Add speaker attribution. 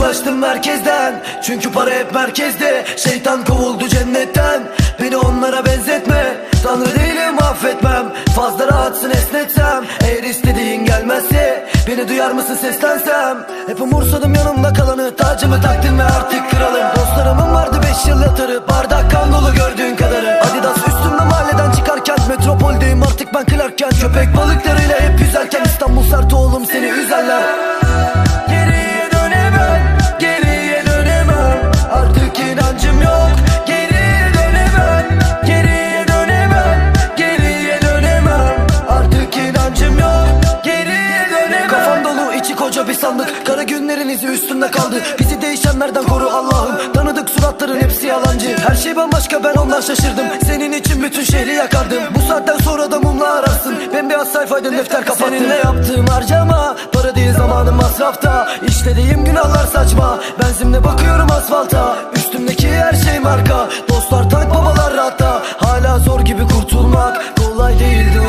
Speaker 1: Uzaklaştım merkezden Çünkü para hep merkezde. Şeytan kovuldu cennetten Beni onlara benzetme. Tanrı değilim affetmem Fazla rahatsın esnetsem. Eğer istediğin gelmezse Beni duyar mısın seslensem? Hep umursadım yanımda kalanı Tacımı taktım ve artık kralım. Dostlarımın vardı beş yıl yatırı Bardak kan dolu gördüğün kadarı. Adidas üstümde mahalleden çıkarken Metropoldeyim artık ben Clark'ken Köpek balıklarıyla koca bir sandık. Kara günlerin izi üstünde kaldı. Bizi değişenlerden koru Allah'ım. Tanıdık suratların hepsi yalancı. Her şey bambaşka ben ondan şaşırdım. Senin için bütün şehri yakardım. Bu saatten sonra da mumla ararsın. Bembeyaz sayfaydın defter kapattım Seninle yaptığım harcama. Para değil zamanım masrafta. İşlediğim günahlar saçma. Benzimle bakıyorum asfalta. Üstümdeki her şey marka. Dostlar tank babalar rahatta. Hala zor gibi kurtulmak Kolay değil